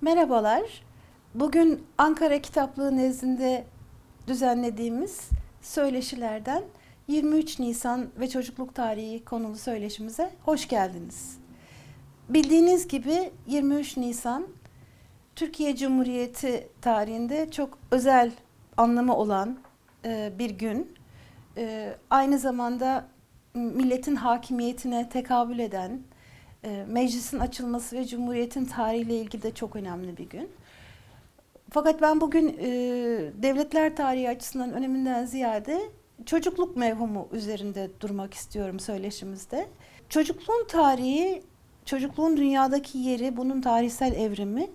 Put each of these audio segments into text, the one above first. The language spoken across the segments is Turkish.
Merhabalar. Bugün Ankara Kitaplığı nezdinde düzenlediğimiz söyleşilerden 23 Nisan ve çocukluk tarihi konulu söyleşimize hoş geldiniz. Bildiğiniz gibi 23 Nisan Türkiye Cumhuriyeti tarihinde çok özel anlamı olan e, bir gün. E, aynı zamanda milletin hakimiyetine tekabül eden, e, meclisin açılması ve Cumhuriyet'in tarihiyle ilgili de çok önemli bir gün. Fakat ben bugün e, devletler tarihi açısından öneminden ziyade çocukluk mevhumu üzerinde durmak istiyorum söyleşimizde. Çocukluğun tarihi, çocukluğun dünyadaki yeri, bunun tarihsel evrimi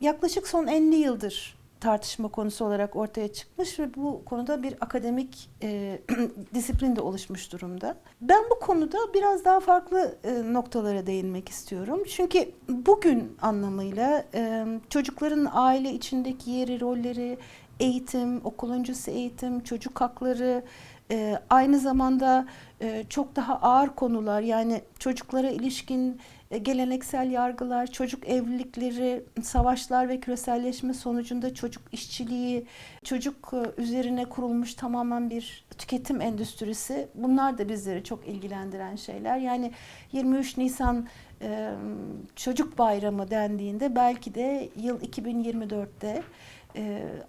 yaklaşık son 50 yıldır tartışma konusu olarak ortaya çıkmış ve bu konuda bir akademik e, disiplin de oluşmuş durumda. Ben bu konuda biraz daha farklı e, noktalara değinmek istiyorum. Çünkü bugün anlamıyla e, çocukların aile içindeki yeri, rolleri, eğitim, okul öncesi eğitim, çocuk hakları, e, aynı zamanda e, çok daha ağır konular yani çocuklara ilişkin e, geleneksel yargılar, çocuk evlilikleri, savaşlar ve küreselleşme sonucunda çocuk işçiliği, çocuk e, üzerine kurulmuş tamamen bir tüketim endüstrisi. Bunlar da bizleri çok ilgilendiren şeyler. Yani 23 Nisan e, Çocuk Bayramı dendiğinde belki de yıl 2024'te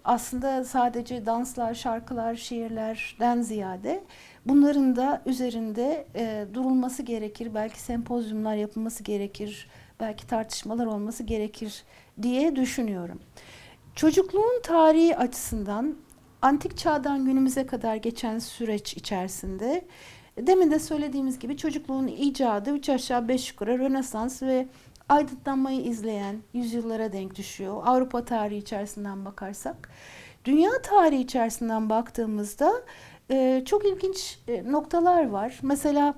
aslında sadece danslar, şarkılar, şiirlerden ziyade bunların da üzerinde e, durulması gerekir. Belki sempozyumlar yapılması gerekir. Belki tartışmalar olması gerekir diye düşünüyorum. Çocukluğun tarihi açısından antik çağdan günümüze kadar geçen süreç içerisinde demin de söylediğimiz gibi çocukluğun icadı üç aşağı beş yukarı Rönesans ve aydınlanmayı izleyen yüzyıllara denk düşüyor. Avrupa tarihi içerisinden bakarsak. Dünya tarihi içerisinden baktığımızda e, çok ilginç e, noktalar var. Mesela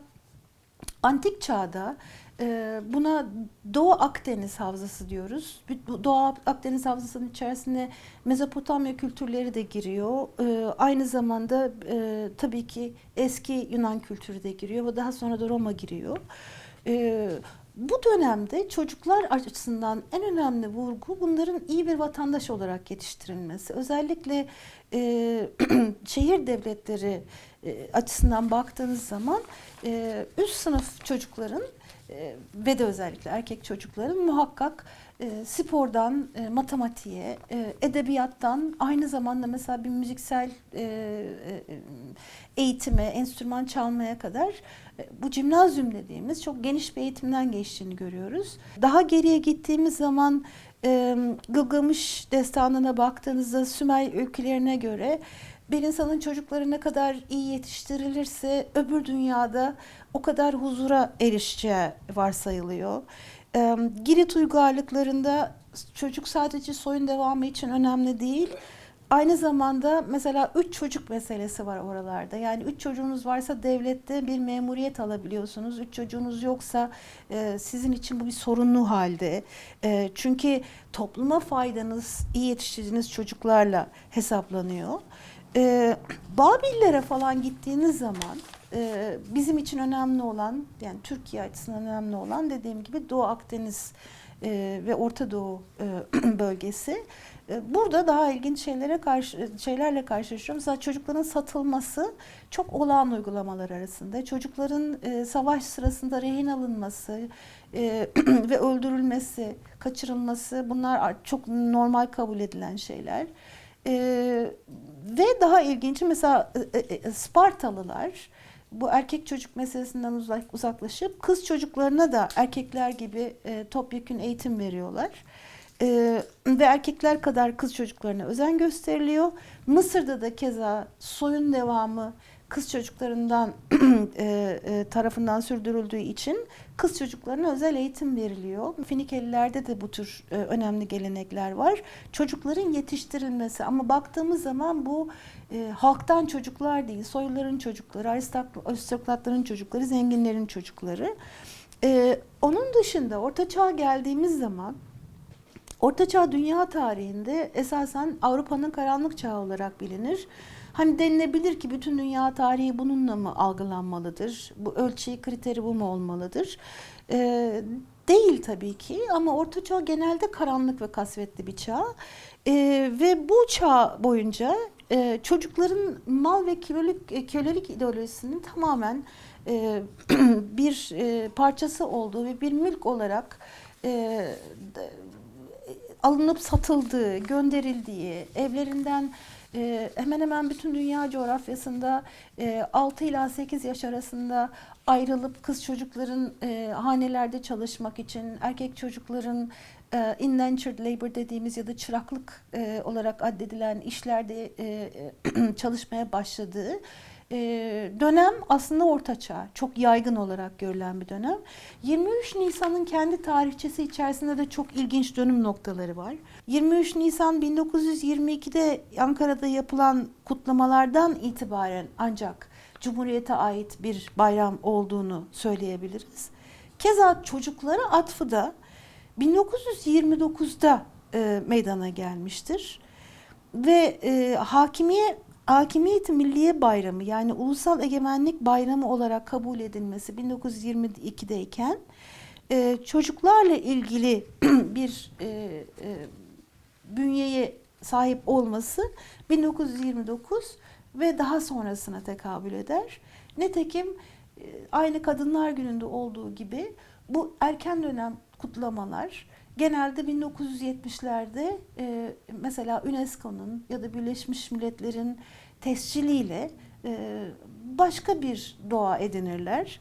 antik çağda e, buna Doğu Akdeniz Havzası diyoruz. Doğu Akdeniz Havzası'nın içerisinde Mezopotamya kültürleri de giriyor. Aynı zamanda tabii ki eski Yunan kültürü de giriyor ve daha sonra da Roma giriyor. E, bu dönemde çocuklar açısından en önemli vurgu bunların iyi bir vatandaş olarak yetiştirilmesi. Özellikle e, şehir devletleri e, açısından baktığınız zaman e, üst sınıf çocukların e, ve de özellikle erkek çocukların muhakkak e, spordan e, matematiğe, e, edebiyattan aynı zamanda mesela bir müziksel e, e, eğitime, enstrüman çalmaya kadar e, bu cimnazyum dediğimiz çok geniş bir eğitimden geçtiğini görüyoruz. Daha geriye gittiğimiz zaman e, Gılgamış destanına baktığınızda Sümer öykülerine göre bir insanın çocukları ne kadar iyi yetiştirilirse öbür dünyada o kadar huzura erişeceği varsayılıyor. E, Girit uygarlıklarında çocuk sadece soyun devamı için önemli değil. Aynı zamanda mesela üç çocuk meselesi var oralarda. Yani üç çocuğunuz varsa devlette bir memuriyet alabiliyorsunuz. Üç çocuğunuz yoksa e, sizin için bu bir sorunlu halde. E, çünkü topluma faydanız iyi yetiştirdiğiniz çocuklarla hesaplanıyor. E, Babillere falan gittiğiniz zaman e, bizim için önemli olan yani Türkiye açısından önemli olan dediğim gibi Doğu Akdeniz e, ve Orta Doğu e, bölgesi. E, burada daha ilginç şeylere karşı şeylerle karşılaşıyorum. Mesela çocukların satılması çok olağan uygulamalar arasında. Çocukların e, savaş sırasında rehin alınması e, ve öldürülmesi, kaçırılması bunlar çok normal kabul edilen şeyler. E, ve daha ilginci mesela e, e, Spartalılar bu erkek çocuk meselesinden uzak, uzaklaşıp kız çocuklarına da erkekler gibi e, topyekün eğitim veriyorlar. E, ve erkekler kadar kız çocuklarına özen gösteriliyor. Mısır'da da keza soyun devamı kız çocuklarından e, e, tarafından sürdürüldüğü için kız çocuklarına özel eğitim veriliyor. Finikelilerde de bu tür e, önemli gelenekler var. Çocukların yetiştirilmesi ama baktığımız zaman bu e, halktan çocuklar değil, soyluların çocukları, aristokratların çocukları, zenginlerin çocukları. E, onun dışında Orta Çağ geldiğimiz zaman Orta Çağ dünya tarihinde esasen Avrupa'nın karanlık çağı olarak bilinir. Hani denilebilir ki bütün dünya tarihi bununla mı algılanmalıdır? Bu ölçeği kriteri bu mu olmalıdır? Ee, değil tabii ki ama Orta Çağ genelde karanlık ve kasvetli bir çağ. Ee, ve bu çağ boyunca e, çocukların mal ve kölelik, e, kölelik ideolojisinin tamamen e, bir e, parçası olduğu ve bir mülk olarak e, d- alınıp satıldığı, gönderildiği, evlerinden e, hemen hemen bütün dünya coğrafyasında e, 6 ila 8 yaş arasında ayrılıp kız çocukların e, hanelerde çalışmak için, erkek çocukların e, indentured labor dediğimiz ya da çıraklık e, olarak addedilen işlerde e, e, çalışmaya başladığı e, dönem aslında Orta Çağ. Çok yaygın olarak görülen bir dönem. 23 Nisan'ın kendi tarihçesi içerisinde de çok ilginç dönüm noktaları var. 23 Nisan 1922'de Ankara'da yapılan kutlamalardan itibaren ancak Cumhuriyete ait bir bayram olduğunu söyleyebiliriz. Keza çocuklara atfı da 1929'da e, meydana gelmiştir. Ve e, hakimiye Hakimiyet-i Milliye Bayramı yani Ulusal Egemenlik Bayramı olarak kabul edilmesi 1922'deyken e, çocuklarla ilgili bir e, e, bünyeye sahip olması 1929 ve daha sonrasına tekabül eder. Nitekim e, aynı Kadınlar Günü'nde olduğu gibi bu erken dönem kutlamalar genelde 1970'lerde e, mesela UNESCO'nun ya da Birleşmiş Milletler'in tesciliyle e, başka bir doğa edinirler.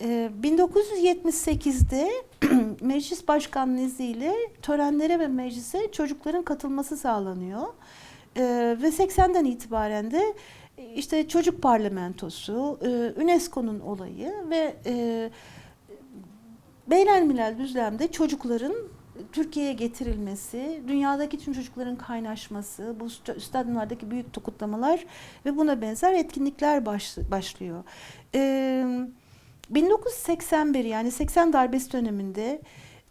E, 1978'de meclis başkanlığı izniyle törenlere ve meclise çocukların katılması sağlanıyor. E, ve 80'den itibaren de e, işte çocuk parlamentosu, e, UNESCO'nun olayı ve e, Beynelmilel düzlemde çocukların Türkiye'ye getirilmesi, dünyadaki tüm çocukların kaynaşması, bu st- stadyumlardaki büyük kutlamalar ve buna benzer etkinlikler baş- başlıyor. Ee, 1981 yani 80 darbesi döneminde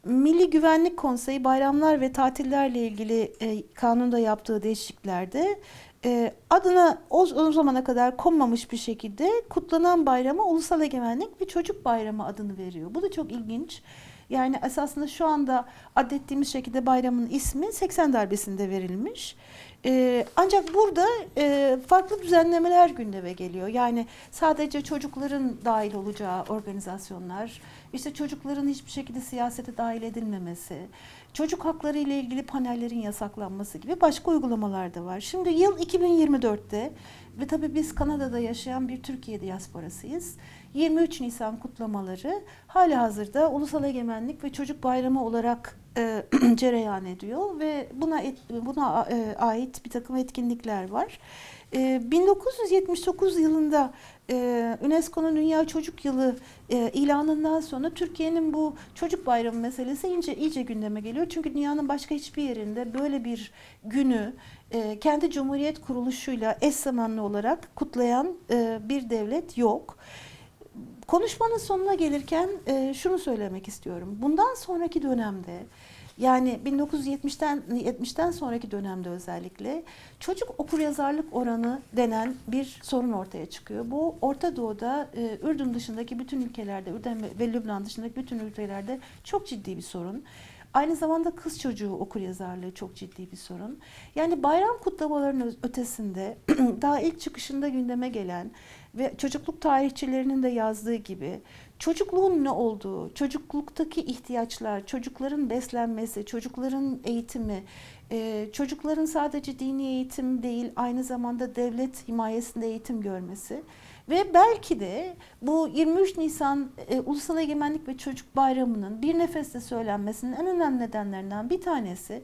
Milli Güvenlik Konseyi bayramlar ve tatillerle ilgili e, kanunda yaptığı değişikliklerde e, adına o, o zamana kadar konmamış bir şekilde kutlanan bayrama Ulusal Egemenlik ve Çocuk Bayramı adını veriyor. Bu da çok ilginç. Yani esasında şu anda adettiğimiz şekilde bayramın ismi 80 darbesinde verilmiş. Ee, ancak burada e, farklı düzenlemeler gündeme geliyor. Yani sadece çocukların dahil olacağı organizasyonlar, işte çocukların hiçbir şekilde siyasete dahil edilmemesi, çocuk hakları ile ilgili panellerin yasaklanması gibi başka uygulamalar da var. Şimdi yıl 2024'te ve tabii biz Kanada'da yaşayan bir Türkiye diasporasıyız. 23 Nisan kutlamaları hala hazırda Ulusal Egemenlik ve Çocuk Bayramı olarak e, cereyan ediyor ve buna et, buna e, ait bir takım etkinlikler var. E, 1979 yılında e, UNESCO'nun Dünya Çocuk Yılı e, ilanından sonra Türkiye'nin bu çocuk bayramı meselesi iyice iyice gündeme geliyor. Çünkü dünyanın başka hiçbir yerinde böyle bir günü e, kendi cumhuriyet kuruluşuyla eş zamanlı olarak kutlayan e, bir devlet yok. Konuşmanın sonuna gelirken e, şunu söylemek istiyorum. Bundan sonraki dönemde yani 1970'ten 70'ten sonraki dönemde özellikle çocuk okuryazarlık oranı denen bir sorun ortaya çıkıyor. Bu Orta Doğu'da, e, Ürdün dışındaki bütün ülkelerde, Ürdün ve- Lübnan dışındaki bütün ülkelerde çok ciddi bir sorun. Aynı zamanda kız çocuğu okuryazarlığı çok ciddi bir sorun. Yani bayram kutlamalarının ötesinde daha ilk çıkışında gündeme gelen ve çocukluk tarihçilerinin de yazdığı gibi çocukluğun ne olduğu, çocukluktaki ihtiyaçlar, çocukların beslenmesi, çocukların eğitimi, e, çocukların sadece dini eğitim değil aynı zamanda devlet himayesinde eğitim görmesi ve belki de bu 23 Nisan e, Ulusal Egemenlik ve Çocuk Bayramı'nın bir nefeste söylenmesinin en önemli nedenlerinden bir tanesi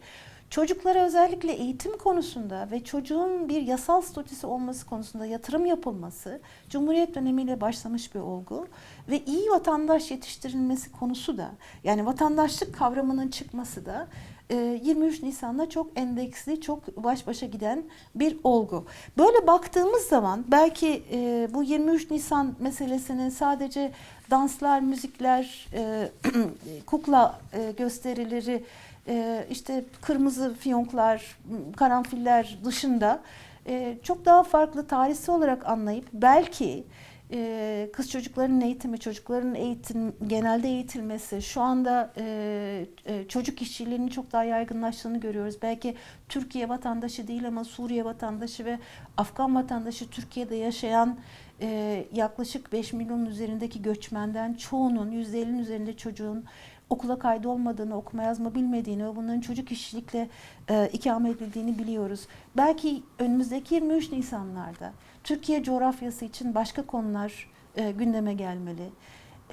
çocuklara özellikle eğitim konusunda ve çocuğun bir yasal statüsü olması konusunda yatırım yapılması Cumhuriyet dönemiyle başlamış bir olgu ve iyi vatandaş yetiştirilmesi konusu da yani vatandaşlık kavramının çıkması da e, 23 Nisan'da çok endeksli, çok baş başa giden bir olgu. Böyle baktığımız zaman belki e, bu 23 Nisan meselesinin sadece danslar, müzikler, e, kukla e, gösterileri, e, işte kırmızı fiyonklar, karanfiller dışında e, çok daha farklı tarihsel olarak anlayıp belki e, kız çocukların eğitimi, çocukların eğitim genelde eğitilmesi, şu anda e, çocuk işçiliğinin çok daha yaygınlaştığını görüyoruz. Belki Türkiye vatandaşı değil ama Suriye vatandaşı ve Afgan vatandaşı Türkiye'de yaşayan e, yaklaşık 5 milyon üzerindeki göçmenden çoğunun %50'nin üzerinde çocuğun okula kaydı olmadığını, okuma yazma bilmediğini ve bunların çocuk işçilikle e, ikamet edildiğini biliyoruz. Belki önümüzdeki 23 Nisanlarda Türkiye coğrafyası için başka konular e, gündeme gelmeli.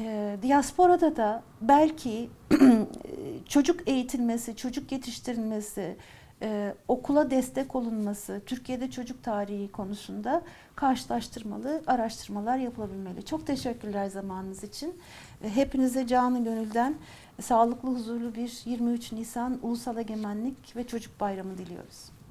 E, diasporada da belki çocuk eğitilmesi, çocuk yetiştirilmesi, e, okula destek olunması, Türkiye'de çocuk tarihi konusunda karşılaştırmalı araştırmalar yapılabilmeli. Çok teşekkürler zamanınız için. Hepinize canı gönülden sağlıklı, huzurlu bir 23 Nisan Ulusal Egemenlik ve Çocuk Bayramı diliyoruz.